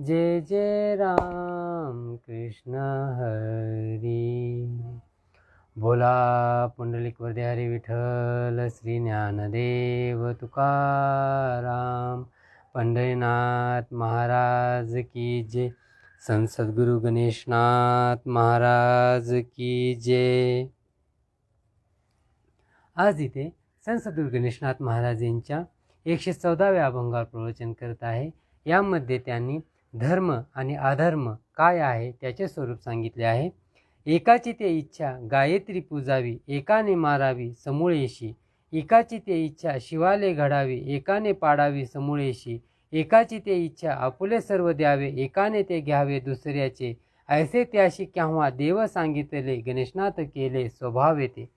जय जय राम कृष्ण हरी। बोला पुंडलिक वरदे हरी विठ्ठल श्री ज्ञानदेव तुकाराम। पंढरीनाथ महाराज की जय। संत सद्गुरु गणेशनाथ महाराज की जय। आज इथे संत सद्गुरु गणेशनाथ महाराज यांच्या एकशे चौदाव्या अभंगावर प्रवचन करत आहे. यामध्ये त्यांनी धर्म आणि अधर्म काय आहे त्याचे स्वरूप सांगितले आहे. एकाची ते इच्छा गायत्री पूजावी एकाने मारावी समूळेशी. एकाची ते इच्छा शिवाले घडावी एकाने पाडावी समूळेशी. एकाची ते इच्छा आपुले सर्व द्यावे एकाने ते घ्यावे दुसऱ्याचे. ऐसे त्याशी केव्हा देव सांगितले गणेशनाथ केले स्वभाव येते.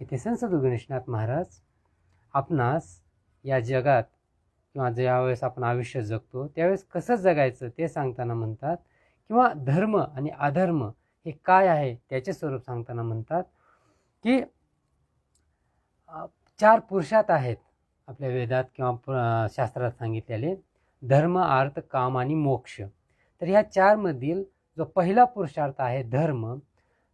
इथे संसद गणेशनाथ महाराज आपणास या जगात किंवा ज्यावेळेस आपण आयुष्य जगतो त्यावेळेस कसं जगायचं ते सांगताना म्हणतात. किंवा धर्म आणि अधर्म हे काय आहे त्याचे स्वरूप सांगताना म्हणतात की चार पुरुषात आहेत आपल्या वेदात किंवा शास्त्रात सांगितलेले. धर्म अर्थ काम आणि मोक्ष. तर ह्या चारमधील जो पहिला पुरुषार्थ आहे धर्म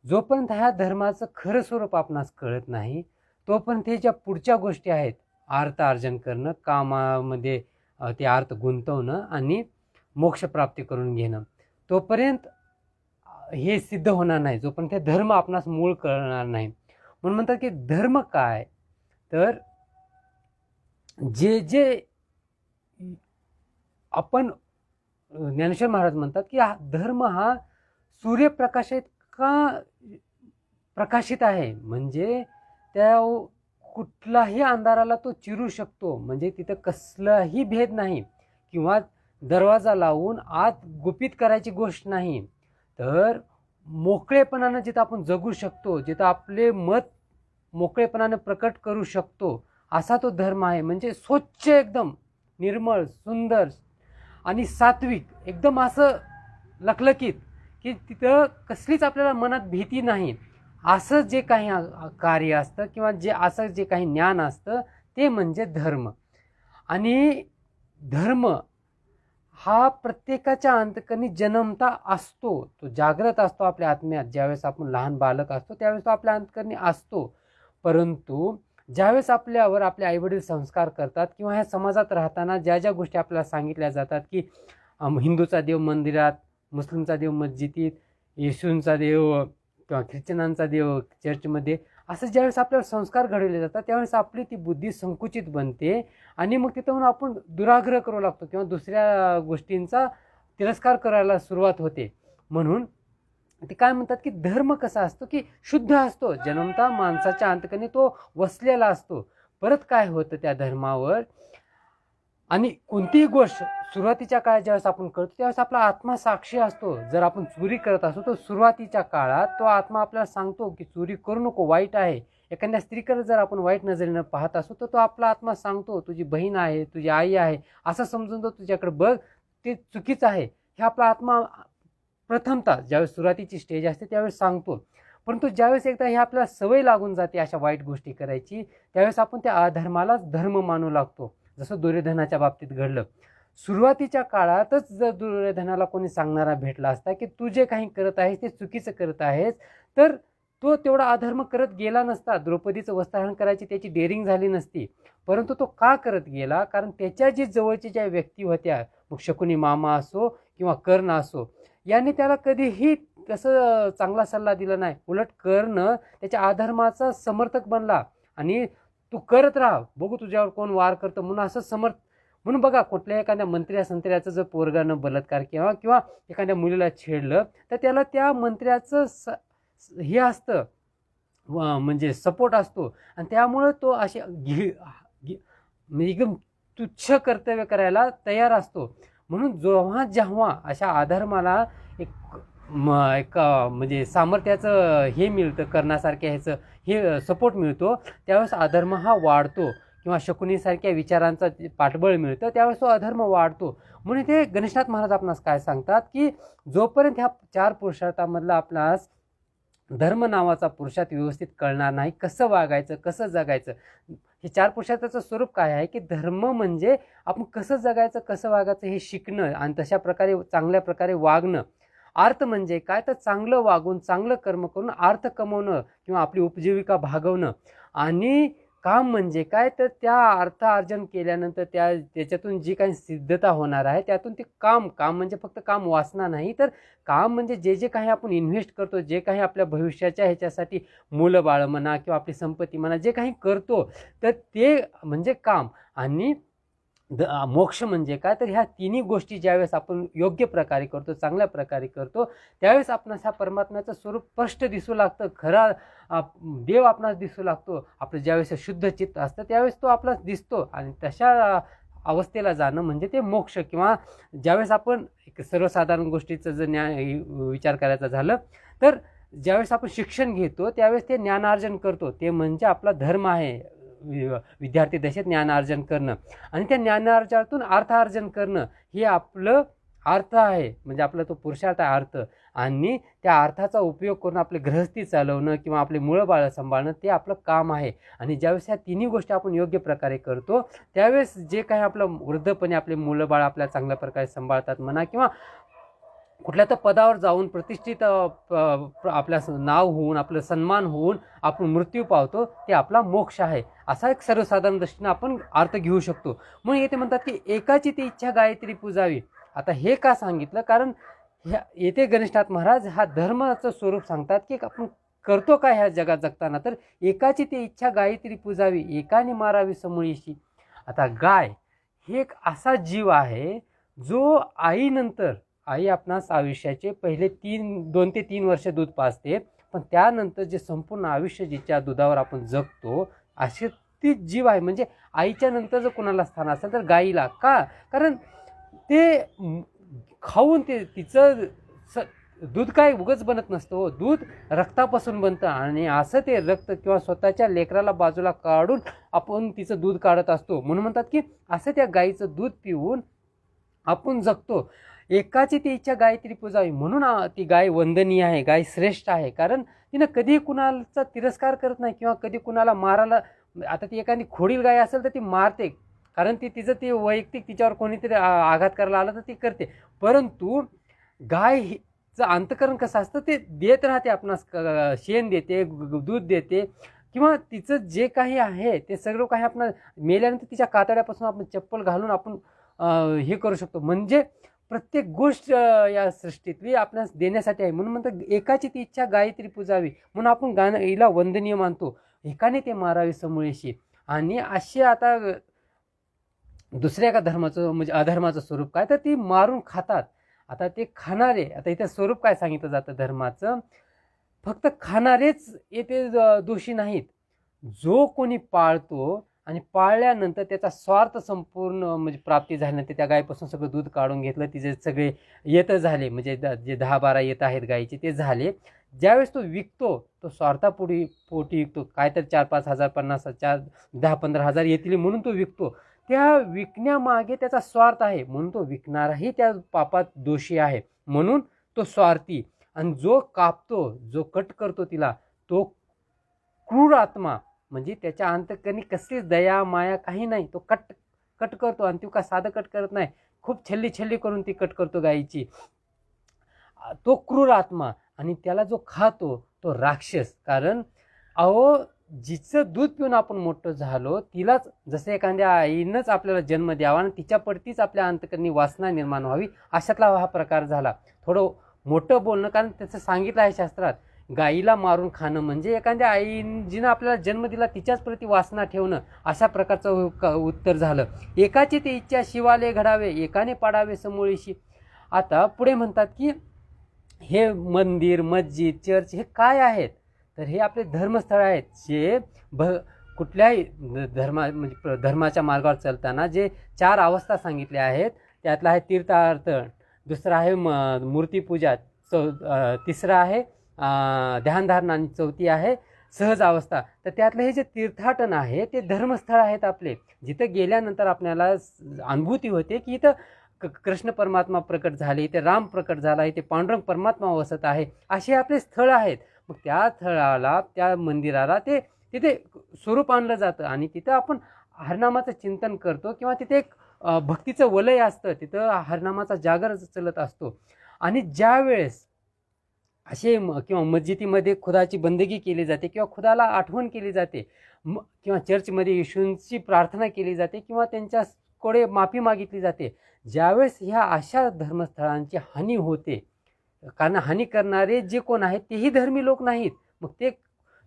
जोपर्यंत ह्या धर्माचं खरं स्वरूप आपणास कळत नाही तोपर्यंत हे ज्या पुढच्या गोष्टी आहेत अर्थ अर्जन करणं कामामध्ये ते अर्थ गुंतवणं आणि मोक्षप्राप्ती करून घेणं. तोपर्यंत हे सिद्ध होणार नाही. जोपर्यंत हे धर्म आपणास मूळ कळणार नाही. म्हणून म्हणतात की धर्म काय? तर जे जे आपण ज्ञानेश्वर महाराज म्हणतात की हा धर्म हा सूर्यप्रकाशित का प्रकाशित आहे. म्हणजे त्या कुठलाही अंधाराला तो चिरू शकतो. म्हणजे तिथं कसलाही भेद नाही. किंवा दरवाजा लावून आत गुपित करायची गोष्ट नाही. तर मोकळेपणानं जिथं आपण जगू शकतो जिथं आपले मत मोकळेपणानं प्रकट करू शकतो असा तो धर्म आहे. म्हणजे स्वच्छ एकदम निर्मळ सुंदर आणि सात्विक. एकदम असं लखलकीत की तिथं कसलीच आपल्याला मनात भीती नाही. असं जे काही कार्य असतं किंवा जे असं जे काही ज्ञान असतं ते म्हणजे धर्म. आणि धर्म हा प्रत्येकाच्या अंतकरणी जन्मता असतो. तो जागृत असतो आपल्या आत्म्यात. ज्यावेळेस आपण लहान बालक असतो त्यावेळेस तो आपल्या अंतकरणी असतो. परंतु ज्यावेळेस आपल्यावर आपले आईवडील संस्कार करतात किंवा ह्या समाजात राहताना ज्या ज्या गोष्टी आपल्याला सांगितल्या जातात की हिंदूचा देव मंदिरात मुस्लिमचा देव मस्जिदीत येशूंचा देव किंवा ख्रिश्चनांचा देव चर्चमध्ये असं ज्यावेळेस आपल्यावर संस्कार घडवले जातात त्यावेळेस आपली ती बुद्धी संकुचित बनते आणि मग तिथून आपण दुराग्रह करू लागतो किंवा दुसऱ्या गोष्टींचा तिरस्कार करायला सुरुवात होते. म्हणून ते काय म्हणतात की धर्म कसा असतो की शुद्ध असतो. जन्मता माणसाच्या अंतकने तो वसलेला असतो. परत काय होतं त्या धर्मावर? आणि कोणतीही गोष्ट सुरुवातीच्या काळात ज्यावेळेस आपण करतो त्यावेळेस आपला आत्मा साक्षी असतो. जर आपण चोरी करत असतो तर सुरुवातीच्या काळात तो आत्मा आपल्याला सांगतो की चोरी करू नको वाईट आहे. एखाद्या स्त्रीकडे जर आपण वाईट नजरेनं पाहत असू तर तो आपला आत्मा सांगतो तुझी बहीण आहे तुझी आई आहे. असं समजून तो तुझ्याकडे बघ ते चुकीचं आहे. हे आपला आत्मा प्रथमतः ज्यावेळेस सुरुवातीची स्टेज असते त्यावेळेस सांगतो. परंतु ज्यावेळेस एकदा हे आपल्याला सवय लागून जाते अशा वाईट गोष्टी करायची त्यावेळेस आपण त्या अधर्मालाच धर्म मानू लागतो. जसं दुर्योधनाच्या बाबतीत घडलं. सुरुवातीच्या काळातच जर दुर्योधनाला कोणी सांगणारा भेटला असता की तू जे काही करत आहेस ते चुकीचं करत आहेस तर तो तेवढा अधर्म करत गेला नसता. द्रौपदीचं वस्त्रहरण करायची त्याची डेअरिंग झाली नसती. परंतु तो का करत गेला? कारण त्याच्या जी जवळच्या ज्या व्यक्ती होत्या मग शकुनी मामा असो किंवा कर्ण असो याने त्याला कधीही कसं चांगला सल्ला दिला नाही. उलट कर्ण त्याच्या अधर्माचा समर्थक बनला आणि तू करत राहा. बघू तुझ्यावर कोण वार करतं म्हणून असं समर्थ. म्हणून बघा कुठल्या एखाद्या मंत्र्या संत्र्याचं जर पोरगानं बलात्कार किंवा किंवा एखाद्या मुलीला छेडलं तर त्याला त्या मंत्र्याचं स हे असतं. म्हणजे सपोर्ट असतो. आणि त्यामुळं तो असे घे म्हणजे एकदम तुच्छ कर्तव्य करायला तयार असतो. म्हणून जेव्हा जेव्हा अशा अधर्माला म एक म्हणजे सामर्थ्याचं हे मिळतं करण्यासारख्या ह्याचं हे सपोर्ट मिळतो. त्यावेळेस अधर्म हा वाढतो किंवा शकुनीसारख्या विचारांचा पाठबळ मिळतं त्यावेळेस तो अधर्म वाढतो. म्हणून ते गणेशनाथ महाराज आपणास काय सांगतात की जोपर्यंत ह्या चार पुरुषार्थामधला आपणास धर्म नावाचा पुरुषार्थ व्यवस्थित कळणार नाही कसं वागायचं कसं जगायचं हे चार पुरुषार्थाचं स्वरूप काय आहे की धर्म म्हणजे आपण कसं जगायचं कसं वागायचं हे शिकणं आणि तशा प्रकारे चांगल्या प्रकारे वागणं. अर्थ म्हणजे काय? तर चांगलं वागून चांगलं कर्म करून अर्थ कमवणं किंवा आपली उपजीविका भागवणं. आणि काम म्हणजे काय? तर त्या अर्थ अर्जन केल्यानंतर त्या त्याच्यातून जी काही सिद्धता होणार आहे त्यातून ते काम काम म्हणजे फक्त काम वाचना नाही तर काम म्हणजे जे जे काही आपण इन्व्हेस्ट करतो जे काही आपल्या भविष्याच्या ह्याच्यासाठी मुलंबाळं म्हणा किंवा आपली संपत्ती म्हणा जे काही करतो तर ते म्हणजे काम. आणि द मोक्ष म्हणजे काय? तर ह्या तिन्ही गोष्टी ज्यावेळेस आपण योग्य प्रकारे करतो चांगल्या प्रकारे करतो त्यावेळेस आपणास ह्या परमात्म्याचं स्वरूप स्पष्ट दिसू लागतं खरा देव आपणास दिसू लागतो आपलं ज्यावेळेस शुद्ध चित्त असतं त्यावेळेस तो आपणास दिसतो आणि तशा अवस्थेला जाणं म्हणजे ते मोक्ष किंवा ज्यावेळेस आपण एक सर्वसाधारण गोष्टीचं जर ज्ञान विचार करायचा झालं तर ज्यावेळेस आपण शिक्षण घेतो त्यावेळेस ते ज्ञानार्जन करतो ते म्हणजे आपला धर्म आहे. विद्यार्थी दशेत ज्ञानार्जन करणं. आणि त्या ज्ञानार्जनातून अर्थार्जन करणं हे आपलं अर्थ आहे. म्हणजे आपला तो पुरुषार्थ आहे अर्थ. आणि त्या अर्थाचा उपयोग करून आपले गृहस्थी चालवणं किंवा आपले मुळं बाळ सांभाळणं ते आपलं काम आहे. आणि ज्यावेळेस ह्या तिन्ही गोष्टी आपण योग्य प्रकारे करतो त्यावेळेस जे काही आपलं वृद्धपणे आपले मुलं बाळ आपल्या चांगल्या प्रकारे सांभाळतात म्हणा किंवा कुठल्या तर पदावर जाऊन प्रतिष्ठित प- आपल्या स- नाव होऊन आपलं सन्मान होऊन आपण मृत्यू पावतो ते आपला मोक्ष आहे. असा एक सर्वसाधारण दृष्टीनं आपण अर्थ घेऊ शकतो. म्हणून येथे म्हणतात की एकाची ती इच्छा गायत्री पूजावी. आता हे का सांगितलं? कारण ह्या येथे गणेशनाथ महाराज हा धर्माचं स्वरूप सांगतात की आपण करतो काय ह्या जगात जगताना? तर एकाची ती इच्छा गायत्री पूजावी एकाने मारावी समुळीशी आता गाय हे एक असा जीव आहे जो आईनंतर आई आपणास आयुष्याचे पहिले तीन दोन ते तीन वर्ष दूध पाजते. पण त्यानंतर जे संपूर्ण आयुष्य जिच्या दुधावर आपण जगतो असे ती जीव आहे. म्हणजे आईच्या नंतर जर कोणाला स्थान असेल तर गाईला. का? कारण ते खाऊन ते तिचं स दूध काय उगच बनत नसतं हो. दूध रक्तापासून बनतं आणि असं ते रक्त किंवा स्वतःच्या लेकराला बाजूला काढून आपण तिचं दूध काढत असतो. म्हणून म्हणतात की असं त्या गाईचं दूध पिऊन आपण जगतो. एकाची ती इच्छा गायत्री पूजावी म्हणून ती गाय वंदनीय आहे गाय श्रेष्ठ आहे. कारण तिनं कधी कुणाचा तिरस्कार करत नाही किंवा कधी कुणाला मारायला आता ती एखादी खोडील गाय असेल तर ती मारते. कारण ती तिचं ती वैयक्तिक तिच्यावर कोणीतरी आघात करायला आला तर ती करते. परंतु गाय हिचं चं अंतकरण कसं असतं ते देत राहते आपणास शेण देते दूध देते किंवा तिचं जे काही आहे ते सगळं काही आपण मेल्यानंतर तिच्या कातड्यापासून आपण चप्पल घालून आपण हे करू शकतो. म्हणजे प्रत्येक गोष्ट या सृष्टीतली आपणास देण्यासाठी आहे. म्हणून म्हणतात एकाची ती इच्छा गायत्री पूजावी. म्हणून आपण गाणं हिला वंदनीय मानतो. एकाने ते मारावे समूळेशी आणि असे आता दुसऱ्या एका धर्माचं म्हणजे अधर्माचं स्वरूप काय? तर ती मारून खातात. आता ते खाणारे आता इथे स्वरूप काय सांगितलं जातं धर्माचं? फक्त खाणारेच येथे दोषी नाहीत. जो कोणी पाळतो आणि पाळल्यानंतर त्याचा स्वार्थ संपूर्ण म्हणजे प्राप्ती झाल्यानंतर त्या गायीपासून सगळं दूध काढून घेतलं. तिचे सगळे येतं झाले म्हणजे द- जे दहा बारा येत आहेत गायीचे ते झाले. ज्यावेळेस तो विकतो तो स्वार्थापोटी पोटी विकतो. काय तर चार पाच हजार पन्नास चार दहा पंधरा हजार येतील म्हणून तो विकतो. त्या विकण्यामागे त्याचा स्वार्थ आहे. म्हणून तो विकणाराही त्या पापात दोषी आहे. म्हणून तो स्वार्थी. आणि जो कापतो जो कट करतो तिला तो क्रूर आत्मा म्हणजे त्याच्या अंतकरणी कसलीच दया माया काही नाही. तो कट कट करतो आणि तो का साधं कट करत नाही. खूप छल्ली छल्ली करून ती कट करतो गायीची तो क्रूर आत्मा आणि त्याला जो खातो तो राक्षस. कारण अहो जिचं दूध पिऊन आपण मोठं झालो तिलाच जसं एखाद्या आईनंच आपल्याला जन्म द्यावा आणि तिच्या पडतीच आपल्या अंतकरणी वासना निर्माण व्हावी अशातला हा प्रकार झाला. थोडं मोठं बोलणं कारण त्याचं सांगितलं आहे शास्त्रात गाईला मारून खाणं म्हणजे एखाद्या आई जिनं आपल्याला जन्म दिला तिच्याच प्रती वासना ठेवणं अशा प्रकारचं उ- क- उत्तर झालं. एकाची ती इच्छा शिवाले घडावे एकाने पाडावे समोळीशी आता पुढे म्हणतात की हे मंदिर मस्जिद चर्च हे काय आहेत? तर हे आपले धर्मस्थळ आहेत जे भ कुठल्याही ध- धर्मा म्हणजे धर्माच्या मार्गावर चालताना जे चार अवस्था सांगितल्या आहेत त्यातला आहे तीर्थार्थ दुसरा आहे म मूर्तीपूजा चौ तिसरं तिसरा आहे अं, ध्यानधारणा आणि चौथी आहे सहज अवस्था. तर त्यातलं हे जे तीर्थाटन आहे ते धर्मस्थळ आहेत आपले. जिथं गेल्यानंतर आपल्याला स- अनुभूती होते की इथं क कृष्ण परमात्मा प्रकट झाले इथे राम प्रकट झाला इथे पांडुरंग परमात्मा वसत आहे. असे आपले स्थळ आहेत. मग त्या स्थळाला त्या मंदिराला ते तिथे स्वरूप आणलं जातं आणि तिथं आपण हरनामाचं चिंतन करतो किंवा तिथे एक भक्तीचं वलय असतं. तिथं हरनामाचा जागर चलत असतो. आणि ज्या वेळेस असे म किंवा मस्जिदीमध्ये खुदाची बंदगी केली जाते किंवा खुदाला आठवण केली जाते. म किंवा चर्चमध्ये येशूंची प्रार्थना केली जाते किंवा त्यांच्याकडे माफी मागितली जाते. ज्यावेळेस ह्या अशा धर्मस्थळांची हानी होते कारण हानी करणारे जे कोण आहेत तेही धर्मी लोक नाहीत. मग ते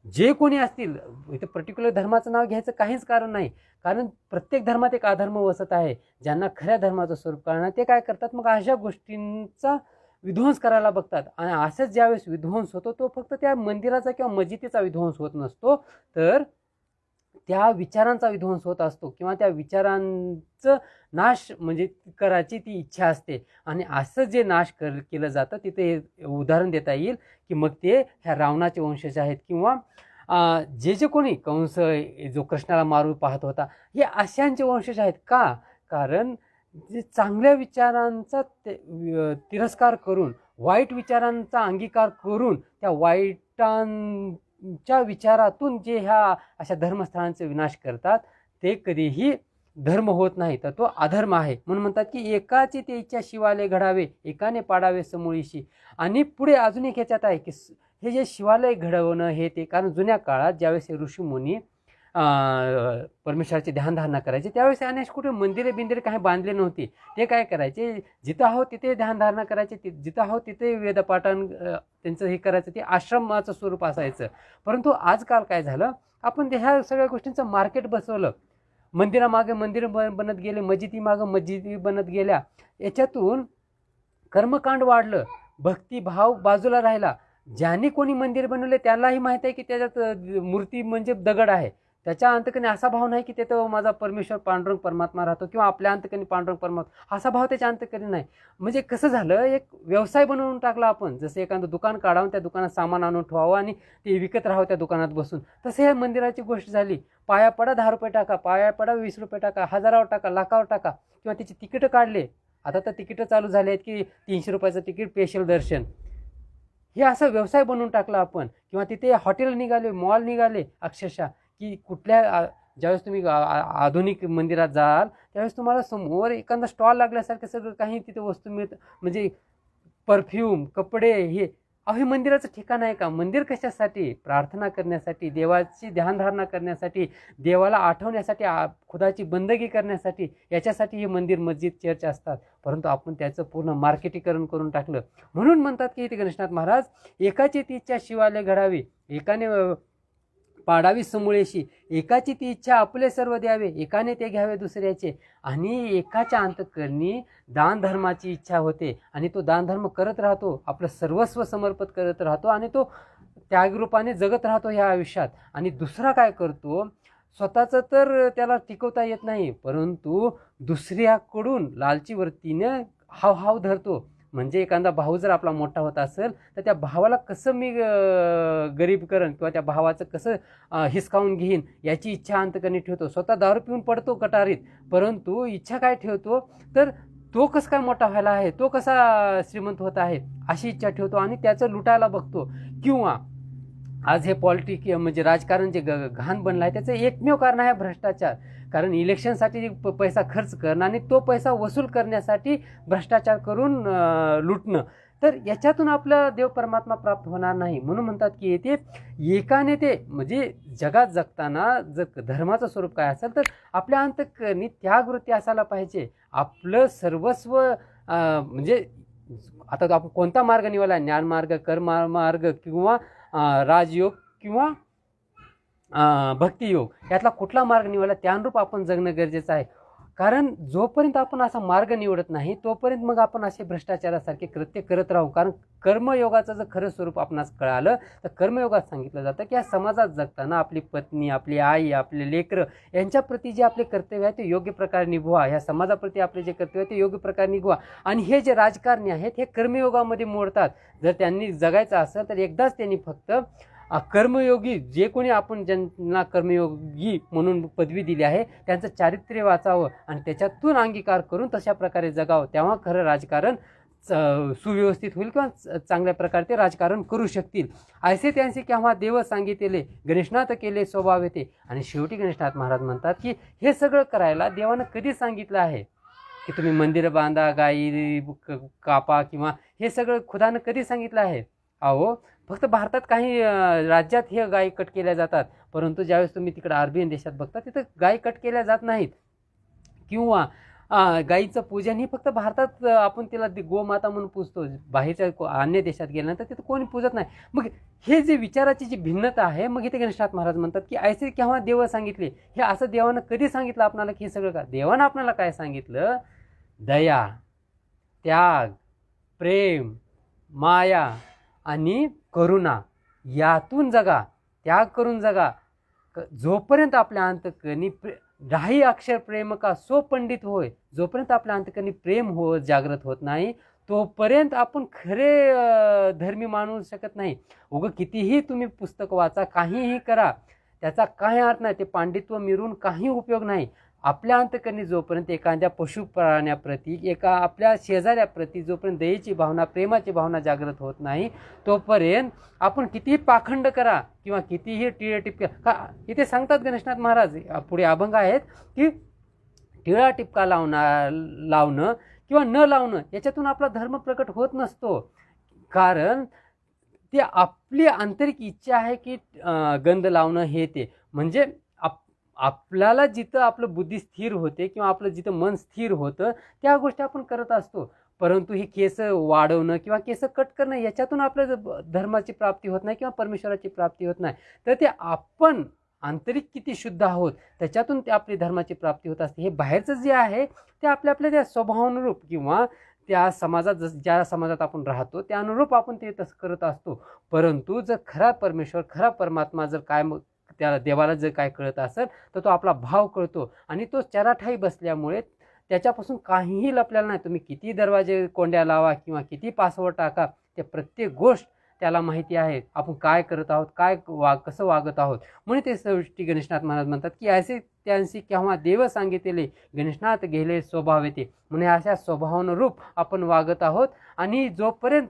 जे कोणी असतील इथं पर्टिक्युलर धर्माचं नाव घ्यायचं काहीच कारण नाही. कारण प्रत्येक धर्मात एक अधर्म वसत आहे. ज्यांना खऱ्या धर्माचं स्वरूप कळणार ते काय करतात? मग अशा गोष्टींचा विध्वंस करायला बघतात. आणि असंच ज्यावेळेस विध्वंस होतो तो फक्त त्या मंदिराचा किंवा मस्जिदीचा विध्वंस होत नसतो. तर त्या विचारांचा विध्वंस होत असतो किंवा त्या विचारांचं नाश म्हणजे करायची ती इच्छा असते. आणि असं जे नाश कर केलं जातं तिथे हे उदाहरण देता येईल की मग ते ह्या रावणाचे वंशज आहेत किंवा जे जे कोणी कंस जो कृष्णाला मारू पाहत होता हे अशांचे वंशज आहेत का? कारण जे चांगल्या विचारांचा ते तिरस्कार करून वाईट विचारांचा अंगीकार करून त्या वाईटांच्या विचारातून जे ह्या अशा धर्मस्थळांचा विनाश करतात ते कधीही धर्म होत नाही. तर तो अधर्म आहे. म्हणून म्हणतात की एकाचे ते इच्छा शिवालय घडावे एकाने पाडावे समुळीशी आणि पुढे अजून एक ह्याच्यात आहे की हे जे शिवालय घडवणं हे ते कारण जुन्या काळात ज्यावेळेस हे ऋषीमुनी परमेश्वराची ध्यानधारणा करायचे. त्यावेळेस अनेक कुठे मंदिरे बिंदिरे काही बांधले नव्हती. ते काय करायचे? जिथं आहो तिथे ध्यानधारणा करायचे. ति- जिथं आहो तिथे वेदपाठन त्यांचं हे करायचं. ते आश्रमाचं स्वरूप असायचं. परंतु आजकाल काय झालं? आपण ते ह्या सगळ्या गोष्टींचं मार्केट बसवलं. मंदिरामागे मंदिर ब बनत गेले मस्जिदीमागं मस्जिदी बनत गेल्या. याच्यातून कर्मकांड वाढलं. भक्तिभाव बाजूला राहिला. ज्यांनी कोणी मंदिर बनवले त्यालाही माहीत आहे की त्याच्यात मूर्ती म्हणजे दगड आहे. त्याच्या अंतकणी असा भाव नाही की तिथं माझा परमेश्वर पांडुरंग परमात्मा राहतो किंवा आपल्या अंतकणी पांडुरंग परमात्मा. असा भाव त्याच्या अंतकणी नाही. म्हणजे कसं झालं एक व्यवसाय बनवून टाकला आपण. जसं एखादं दुकान काढावं त्या दुकानात सामान आणून ठेवावं आणि ते विकत राहावं त्या दुकानात बसून. तसं ह्या मंदिराची गोष्ट झाली. पाया पडा दहा रुपये टाका. पाया पडा वीस रुपये टाका. हजारावर टाका लाखावर टाका. किंवा त्याची तिकीटं काढले. आता तर तिकीटं चालू झाले आहेत की तीनशे रुपयाचं तिकीट स्पेशल दर्शन. हे असं व्यवसाय बनवून टाकला आपण. किंवा तिथे हॉटेल निघाले मॉल निघाले अक्षरशः. की कुठल्या ज्यावेळेस तुम्ही आ- आधुनिक मंदिरात जाल त्यावेळेस तुम्हाला समोर एखादा स्टॉल लागल्यासारखं सगळं काही तिथे वस्तू मिळत म्हणजे परफ्यूम कपडे हे अहो हे मंदिराचं ठिकाण आहे का? मंदिर कशासाठी? प्रार्थना करण्यासाठी देवाची ध्यानधारणा करण्यासाठी देवाला आठवण्यासाठी आ- खुदाची बंदगी करण्यासाठी याच्यासाठी हे मंदिर मस्जिद चर्च असतात. परंतु आपण त्याचं पूर्ण मार्केटीकरण करून टाकलं. म्हणून म्हणतात की इथे गणेशनाथ महाराज एकाची ती इच्छा शिवालय घडावी एकाने पाडावी समूळेशी. एकाची ती इच्छा आपले सर्व द्यावे एकाने ते घ्यावे दुसऱ्याचे. आणि एकाच्या अंतकरणी दानधर्माची इच्छा होते आणि तो दानधर्म करत राहतो आपलं सर्वस्व समर्पित करत राहतो आणि तो त्यागरूपाने जगत राहतो ह्या आयुष्यात. आणि दुसरा काय करतो स्वतःचं तर त्याला टिकवता येत नाही परंतु दुसऱ्याकडून लालची वृत्तीनं हाव हाव धरतो. म्हणजे एखादा भाऊ जर आपला मोठा होत असेल तर त्या भावाला कसं मी गरीब करण किंवा त्या भावाचं कसं हिसकावून घेईन याची इच्छा अंतकरणी ठेवतो. स्वतः दारू पिऊन पडतो गटारीत परंतु इच्छा काय ठेवतो? तर तो कसं काय मोठा व्हायला आहे? तो कसा श्रीमंत होत आहे? अशी इच्छा ठेवतो आणि त्याचं लुटायला बघतो. किंवा आज हे पॉलिटिक म्हणजे राजकारण जे ग घाण बनलं आहे त्याचं एकमेव कारण आहे भ्रष्टाचार. कारण इलेक्शनसाठी प- पैसा खर्च करणं आणि तो पैसा वसूल करण्यासाठी भ्रष्टाचार करून लुटणं. तर याच्यातून आपलं देव परमात्मा प्राप्त होणार नाही. म्हणून म्हणतात की येते एकाने ते म्हणजे जगात जगताना जर धर्माचं स्वरूप काय असेल तर आपल्या अंतकरणी त्यागवृत्ती असायला पाहिजे. आपलं सर्वस्व म्हणजे आता आपण कोणता मार्ग निवडला? ज्ञानमार्ग कर्म मार्ग किंवा राजयोग किंवा भक्तियोग यातला कुठला मार्ग निवडला त्यानुरूप आपण जगणं गरजेचं आहे. कारण जोपर्यंत आपण असा मार्ग निवडत नाही तोपर्यंत मग आपण असे भ्रष्टाचारासारखे कृत्य करत राहू. कारण कर्मयोगाचं जर खरं स्वरूप आपणास कळालं तर कर्मयोगात सांगितलं जातं की या समाजात जगताना आपली पत्नी आपली आई आपले लेकरं यांच्याप्रती जे आपले कर्तव्य आहे ते योग्य प्रकारे निभवा. ह्या समाजाप्रती आपले जे कर्तव्य आहे ते योग्य प्रकारे निभवा. आणि हे जे राजकारणी आहेत हे कर्मयोगामध्ये मोडतात. जर त्यांनी जगायचं असेल तर एकदाच त्यांनी फक्त कर्मयोगी जे कोणी आपण ज्यांना कर्मयोगी म्हणून पदवी दिली आहे त्यांचं चारित्र्य वाचावं आणि त्याच्यातून अंगीकार करून तशा प्रकारे जगावं तेव्हा खरं राजकारण च- सुव्यवस्थित होईल किंवा च- चांगल्या प्रकारे ते राजकारण करू शकतील. ऐसे त्यांचे केव्हा देव सांगितले गणेशनाथ केले स्वभाव येते. आणि शेवटी गणेशनाथ महाराज म्हणतात की हे सगळं करायला देवानं कधी सांगितलं आहे? की तुम्ही मंदिरं बांधा गाई क- कापा किंवा हे सगळं खुदानं कधी सांगितलं आहे? अहो फक्त भारतात काही राज्यात हे गायी कट केल्या जातात. परंतु ज्यावेळेस तुम्ही तिकडे अरबियन देशात बघता तिथं गायी कट केल्या जात नाहीत. किंवा गाईचं पूजन हे फक्त भारतात आपण तिला गोमाता म्हणून पूजतो. बाहेरच्या अन्य देशात गेल्यानंतर तिथं कोणी पूजत नाही. मग हे जे विचाराची जी भिन्नता आहे मग इथे गणेशनाथ महाराज म्हणतात की ऐसे केव्हा देव सांगितले? हे असं देवानं कधी सांगितलं आपणाला की हे सगळं का? देवानं आपल्याला काय सांगितलं? दया त्याग प्रेम माया आणि करुणा. यातून जगा त्याग करून जगा. क- जोपर्यंत आपल्या अंतकरणी प्रे राही अक्षर प्रेम का सो पंडित होय जोपर्यंत आपल्या अंतकरणी प्रेम हो जागृत होत नाही तोपर्यंत आपण खरे धर्मी मानू शकत नाही. उगं कितीही तुम्ही पुस्तक वाचा काहीही करा त्याचा काही अर्थ नाही ते पांडित्व मिरून काही उपयोग नाही. आपल्या अंतकरणी जोपर्यंत एखाद्या पशु प्राण्याप्रती एका आपल्या शेजाऱ्याप्रती जोपर्यंत दयेची भावना प्रेमाची भावना जागृत होत नाही तोपर्यंत आपण कितीही पाखंड करा किंवा कितीही टिळटिप का इथे सांगतात गणेशनाथ महाराज पुढे अभंग आहेत की टिळा टिपका लावणार लावणं किंवा न लावणं याच्यातून आपला धर्म प्रकट होत नसतो. कारण ते आपली आंतरिक इच्छा आहे की गंध लावणं हे ते. म्हणजे आपल्याला जिथं आपलं बुद्धी स्थिर होते किंवा आपलं जिथं मन स्थिर होतं त्या गोष्टी आपण करत असतो. परंतु हे केस वाढवणं किंवा केस कट करणं याच्यातून आपल्या ज- धर्माची प्राप्ती होत नाही किंवा परमेश्वराची प्राप्ती होत नाही. तर ते आपण आंतरिक किती शुद्ध आहोत त्याच्यातून ते आपली धर्माची प्राप्ती होत असते. हे बाहेरचं जे आहे ते आपल्या आपल्या त्या स्वभावानुरूप किंवा त्या समाजात जस ज्या समाजात आपण राहतो त्या अनुरूप आपण ते तसं करत असतो. परंतु जर खरा परमेश्वर खरा परमात्मा जर काय मग त्याला देवाला जर काय कळत असेल तर तो आपला भाव कळतो. आणि तो चराठाई बसल्यामुळे त्याच्यापासून काहीही लपलेलं नाही. तुम्ही किती दरवाजे कोंड्या लावा किंवा किती पासवर्ड टाका ते प्रत्येक गोष्ट त्याला माहिती आहे. आपण काय करत आहोत काय वाग कसं वागत आहोत? म्हणून ते सृष्टी गणेशनाथ महाराज म्हणतात की असे त्यांशी केव्हा देव सांगितले गणेशनाथ गेले स्वभाव येते. म्हणजे अशा स्वभावानुरूप आपण वागत आहोत. आणि जोपर्यंत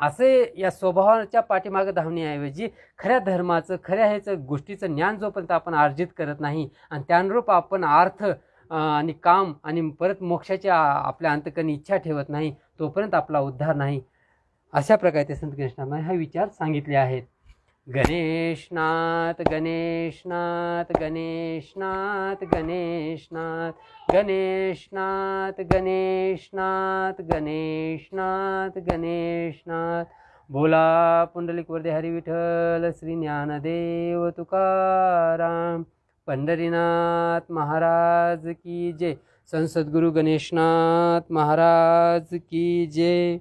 असे या स्वभावाच्या पाठीमागं धावण्याऐवजी खऱ्या धर्माचं खऱ्या ह्याचं गोष्टीचं ज्ञान जोपर्यंत आपण अर्जित करत नाही आणि त्यानुरूप आपण अर्थ आणि काम आणि परत मोक्षाची आपल्या अंतकरणी इच्छा ठेवत नाही तोपर्यंत आपला उद्धार नाही. अशा प्रकारे ते संत कृष्णाने हा विचार सांगितले आहेत. गणेशनाथ गणेशनाथ गणेशनाथ गणेशनाथ गणेशनाथ गणेशनाथ गणेशनाथ गणेशनाथ. बोला पुंडलिक वर्धे हरी विठ्ठल श्री ज्ञानदेव तुकाराम. पंढरीनाथ महाराज की जय. संसद्गुरु गणेशनाथ महाराज की जय.